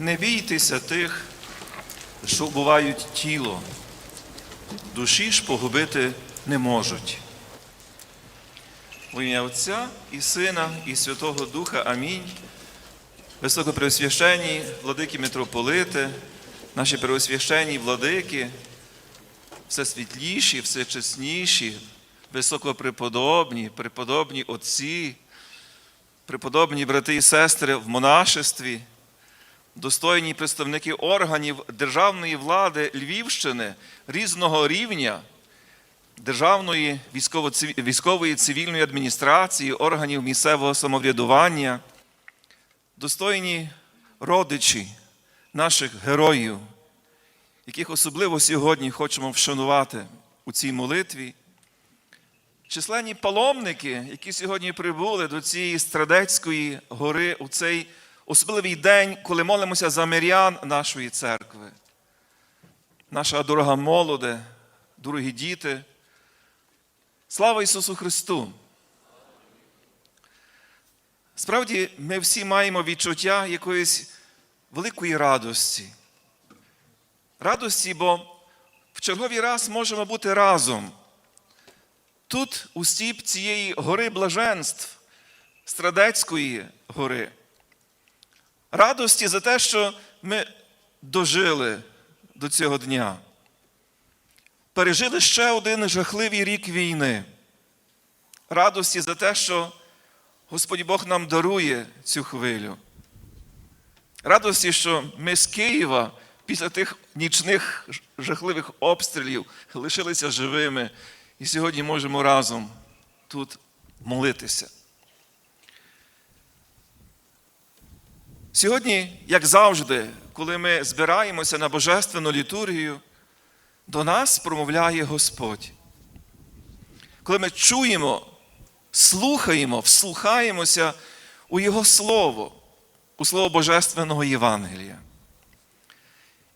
Не бійтеся тих, що вбивають тіло, душі ж погубити не можуть. В ім'я Отця і Сина, і Святого Духа. Амінь. Високопреосвященні владики митрополити, наші преосвященні владики, все світліші, все чесніші, високопреподобні, преподобні отці, преподобні брати і сестри в монашестві, достойні представники органів державної влади Львівщини різного рівня, державної військової цивільної адміністрації, органів місцевого самоврядування, достойні родичі наших героїв, яких особливо сьогодні хочемо вшанувати у цій молитві. Численні паломники, які сьогодні прибули до цієї Страдецької гори у цей особливий день, коли молимося за мирян нашої церкви. Наша дорога молоде, дорогі діти. Слава Ісусу Христу! Справді, ми всі маємо відчуття якоїсь великої радості. Радості, бо в черговий раз можемо бути разом. Тут, у стіп цієї гори блаженств, Страдецької гори. Радості за те, що ми дожили до цього дня. Пережили ще один жахливий рік війни. Радості за те, що Господь Бог нам дарує цю хвилю. Радості, що ми з Києва після тих нічних жахливих обстрілів лишилися живими і сьогодні можемо разом тут молитися. Сьогодні, як завжди, коли ми збираємося на божественну літургію, до нас промовляє Господь. Коли ми чуємо, слухаємо, вслухаємося у Його Слово, у Слово Божественного Євангелія.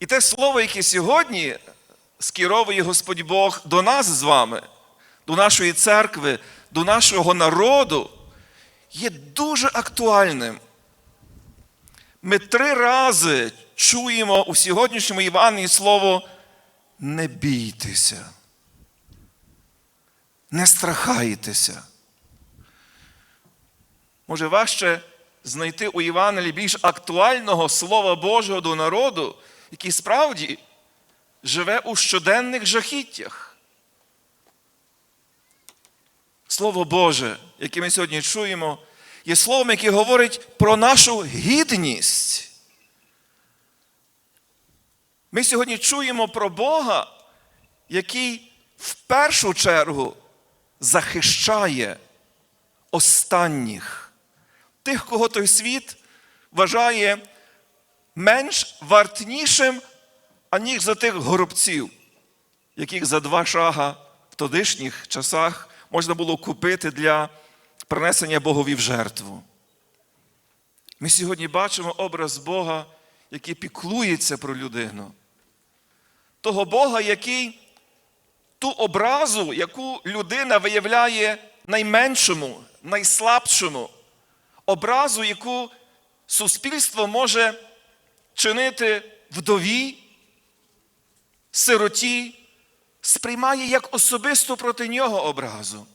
І те слово, яке сьогодні скеровує Господь Бог до нас з вами, до нашої церкви, до нашого народу, є дуже актуальним. Ми три рази чуємо у сьогоднішньому Євангелії слово не бійтеся, не страхайтеся. Може, важче знайти у Євангелії більш актуального Слова Божого до народу, який справді живе у щоденних жахіттях. Слово Боже, яке ми сьогодні чуємо, є словом, яке говорить про нашу гідність. Ми сьогодні чуємо про Бога, який в першу чергу захищає останніх, тих, кого той світ вважає менш вартнішим, аніж за тих горобців, яких за два шага в тодішніх часах можна було купити для принесення Богові в жертву. Ми сьогодні бачимо образ Бога, який піклується про людину. Того Бога, який ту образу, яку людина виявляє найменшому, найслабшому, образу, яку суспільство може чинити вдові, сироті, сприймає як особисто проти нього образу.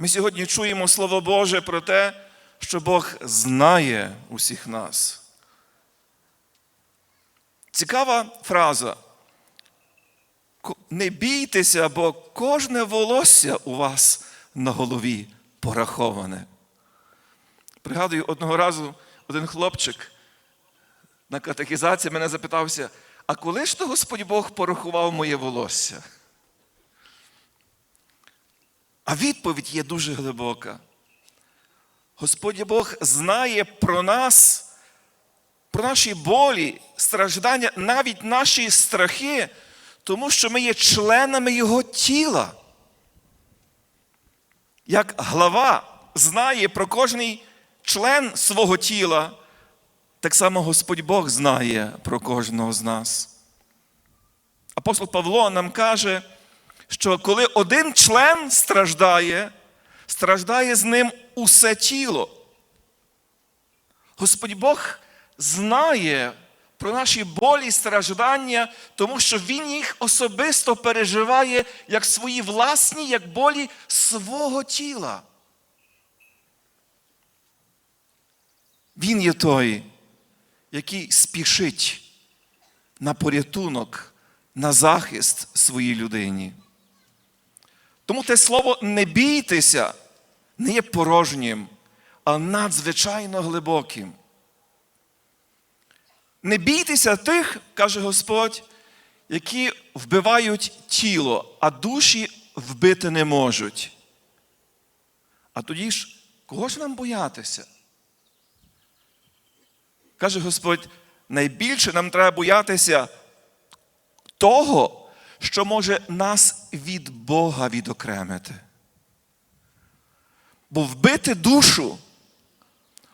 Ми сьогодні чуємо Слово Боже про те, що Бог знає усіх нас. Цікава фраза. Не бійтеся, бо кожне волосся у вас на голові пораховане. Пригадую, одного разу один хлопчик на катехізації мене запитався, а коли ж то Господь Бог порахував моє волосся? А відповідь є дуже глибока. Господь Бог знає про нас, про наші болі, страждання, навіть наші страхи, тому що ми є членами Його тіла. Як глава знає про кожний член свого тіла, так само Господь Бог знає про кожного з нас. Апостол Павло нам каже, що коли один член страждає, страждає з ним усе тіло. Господь Бог знає про наші болі і страждання, тому що Він їх особисто переживає як свої власні, як болі свого тіла. Він є той, який спішить на порятунок, на захист своїй людині. Тому те слово не бійтеся не є порожнім, а надзвичайно глибоким. Не бійтеся тих, каже Господь, які вбивають тіло, а душі вбити не можуть. А тоді ж, кого ж нам боятися? Каже Господь, найбільше нам треба боятися того, що може нас від Бога відокремити. Бо вбити душу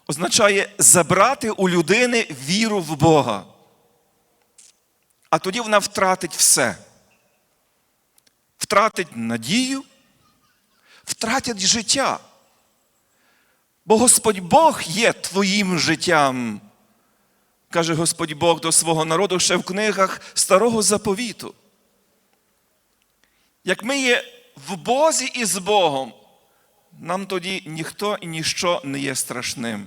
означає забрати у людини віру в Бога. А тоді вона втратить все. Втратить надію, втратить життя. Бо Господь Бог є твоїм життям, каже Господь Бог до свого народу ще в книгах Старого Заповіту. Як ми є в Бозі і з Богом, нам тоді ніхто і ніщо не є страшним.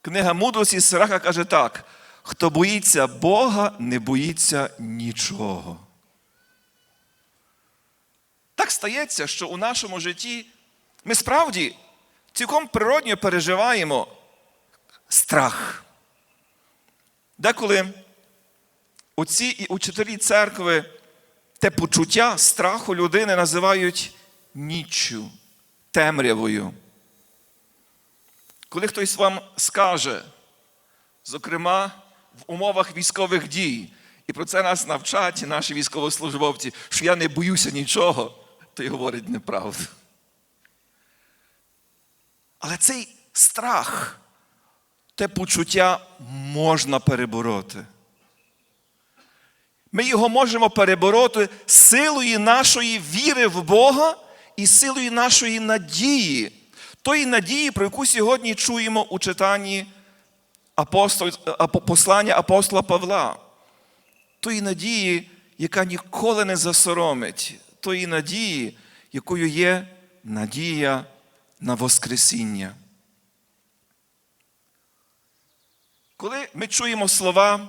Книга мудрості Сираха каже так: хто боїться Бога, не боїться нічого. Так стається, що у нашому житті ми справді цілком природньо переживаємо страх. Деколи оці і учителі церкви те почуття страху людини називають ніччю, темрявою. Коли хтось вам скаже, зокрема в умовах військових дій, і про це нас навчать наші військовослужбовці, що я не боюся нічого, то й говорить неправду. Але цей страх, те почуття можна перебороти. Ми його можемо перебороти силою нашої віри в Бога і силою нашої надії, тої надії, про яку сьогодні чуємо у читанні апостол, послання апостола Павла, тої надії, яка ніколи не засоромить, тої надії, якою є надія на Воскресіння. Коли ми чуємо слова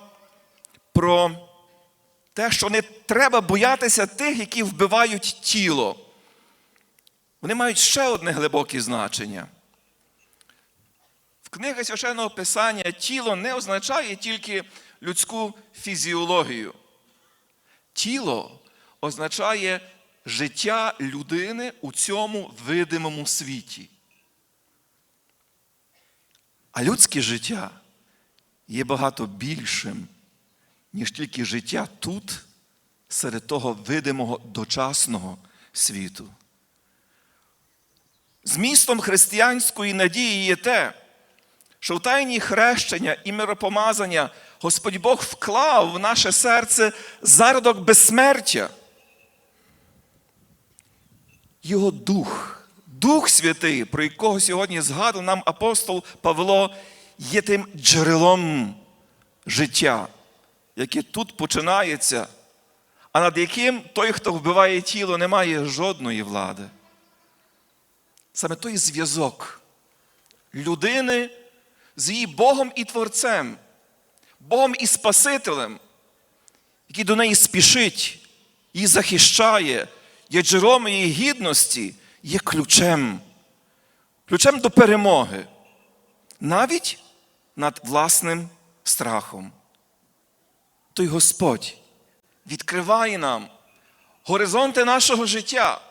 про те, що не треба боятися тих, які вбивають тіло, вони мають ще одне глибоке значення. В книгах священного Писання тіло не означає тільки людську фізіологію. Тіло означає життя людини у цьому видимому світі. А людське життя є багато більшим, ніж тільки життя тут, серед того видимого дочасного світу. Змістом християнської надії є те, що в тайні хрещення і миропомазання Господь Бог вклав в наше серце зародок безсмертя. Його Дух, Дух Святий, про якого сьогодні згадав нам апостол Павло, є тим джерелом життя, яке тут починається, а над яким той, хто вбиває тіло, не має жодної влади. Саме той зв'язок людини з її Богом і Творцем, Богом і Спасителем, який до неї спішить, її захищає, є джерелом її гідності, є ключем, ключем до перемоги, навіть над власним страхом. Той Господь відкриває нам горизонти нашого життя.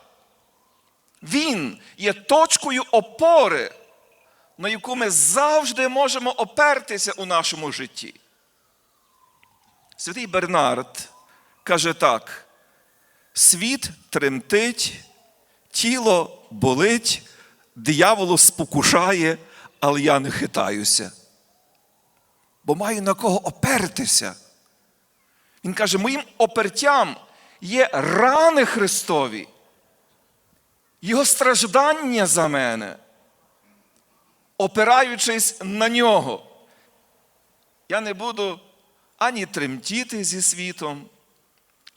Він є точкою опори, на яку ми завжди можемо опертися у нашому житті. Святий Бернард каже так: світ тремтить, тіло болить, дияволо спокушає, але я не хитаюся. Бо маю на кого опертися. Він каже, моїм опертям є рани Христові, Його страждання за мене. опираючись на нього, я не буду ані тремтіти зі світом,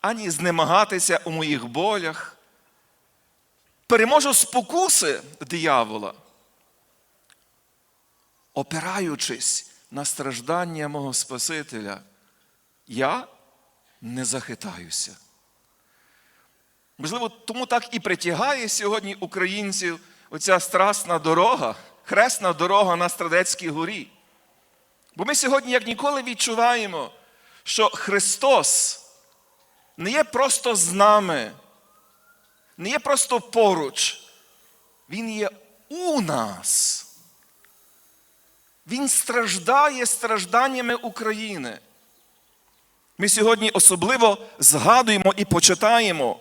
ані знемагатися у моїх болях. Переможу спокуси диявола, опираючись на страждання мого Спасителя, я не захитаюся. Можливо, тому так і притягає сьогодні українців оця страсна дорога, хресна дорога на Страдецькій горі. Бо ми сьогодні, як ніколи, відчуваємо, що Христос не є просто з нами, не є просто поруч, Він є у нас. Він страждає стражданнями України. Ми сьогодні особливо згадуємо і почитаємо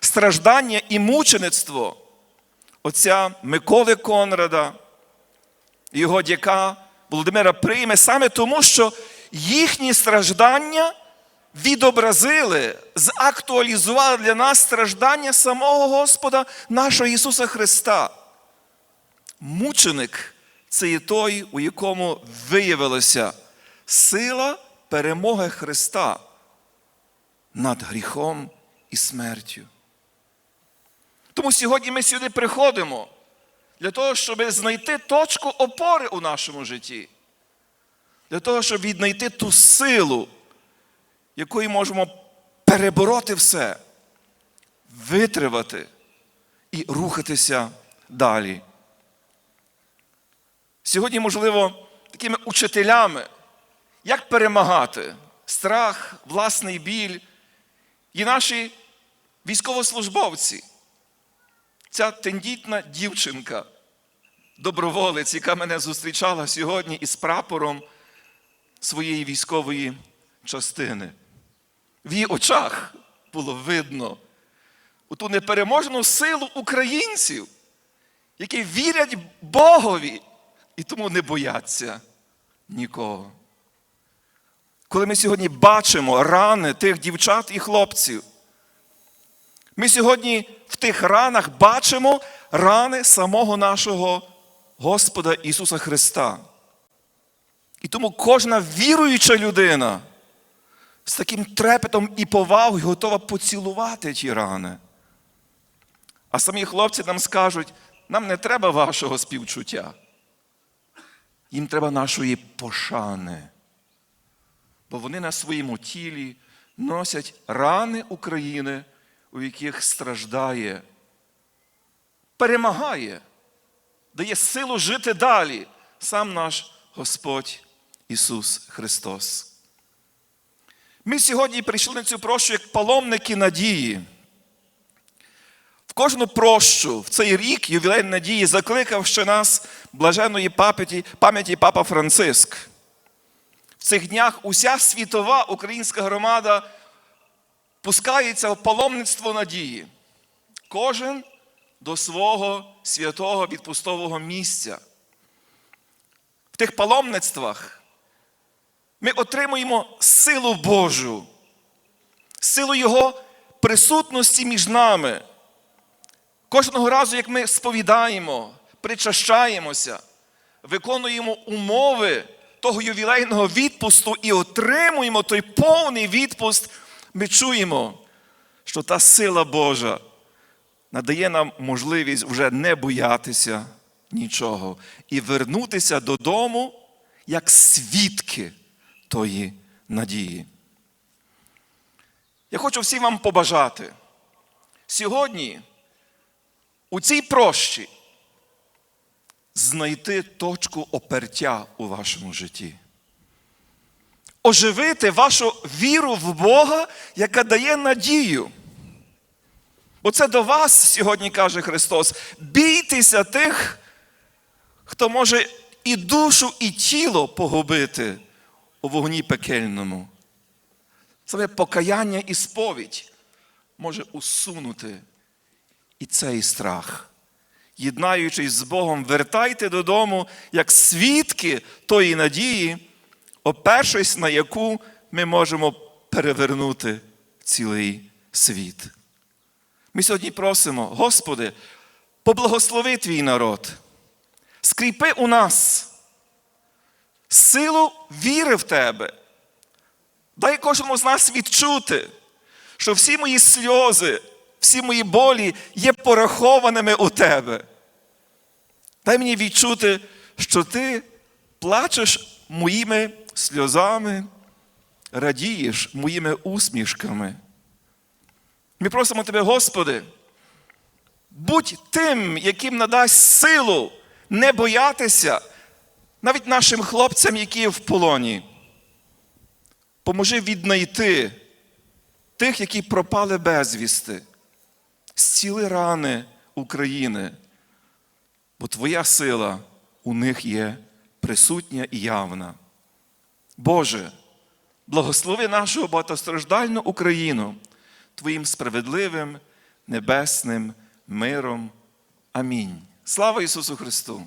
страждання і мучеництво отця Миколи Конрада, його дяка Володимира Прийме, саме тому, що їхні страждання відобразили, зактуалізували для нас страждання самого Господа нашого Ісуса Христа. Мученик це є той, у якому виявилася сила перемоги Христа над гріхом і смертю. Тому сьогодні ми сюди приходимо для того, щоб знайти точку опори у нашому житті, для того, щоб віднайти ту силу, якою можемо перебороти все, витривати і рухатися далі. Сьогодні, можливо, такими учителями, як перемагати страх, власний біль, і наші військовослужбовці, ця тендітна дівчинка, доброволець, яка мене зустрічала сьогодні із прапором своєї військової частини. В її очах було видно у ту непереможну силу українців, які вірять Богові і тому не бояться нікого. Коли ми сьогодні бачимо рани тих дівчат і хлопців, ми сьогодні в тих ранах бачимо рани самого нашого Господа Ісуса Христа. І тому кожна віруюча людина з таким трепетом і повагою готова поцілувати ті рани. А самі хлопці нам скажуть, нам не треба вашого співчуття. Їм треба нашої пошани. Бо вони на своєму тілі носять рани України, у яких страждає, перемагає, дає силу жити далі сам наш Господь Ісус Христос. Ми сьогодні прийшли на цю прощу як паломники надії. В кожну прощу в цей рік ювілей надії закликав ще нас блаженної пам'яті, пам'яті Папа Франциск. Цих днях уся світова українська громада пускається в паломництво надії. Кожен до свого святого відпустового місця. В тих паломництвах ми отримуємо силу Божу, силу Його присутності між нами. Кожного разу, як ми сповідаємо, причащаємося, виконуємо умови того ювілейного відпусту і отримуємо той повний відпуст, ми чуємо, що та сила Божа надає нам можливість вже не боятися нічого і вернутися додому як свідки тої надії. Я хочу всім вам побажати сьогодні у цій прощі знайти точку опертя у вашому житті. Оживити вашу віру в Бога, яка дає надію. Бо це до вас сьогодні каже Христос: бійтеся тих, хто може і душу, і тіло погубити у вогні пекельному. Саме покаяння і сповідь може усунути і цей страх. Єднаючись з Богом, вертайте додому як свідки тої надії, опершись на яку ми можемо перевернути цілий світ. Ми сьогодні просимо, Господи, поблагослови твій народ. скріпи у нас силу віри в Тебе. Дай кожному з нас відчути, що всі мої сльози, всі мої болі є порахованими у Тебе. Дай мені відчути, що Ти плачеш моїми сльозами, радієш моїми усмішками. Ми просимо Тебе, Господи, будь тим, яким надасть силу не боятися навіть нашим хлопцям, які в полоні. Поможи віднайти тих, які пропали безвісти, зціли рани України, бо Твоя сила у них є присутня і явна. Боже, благослови нашу багатостраждальну Україну Твоїм справедливим небесним миром. Амінь. Слава Ісусу Христу!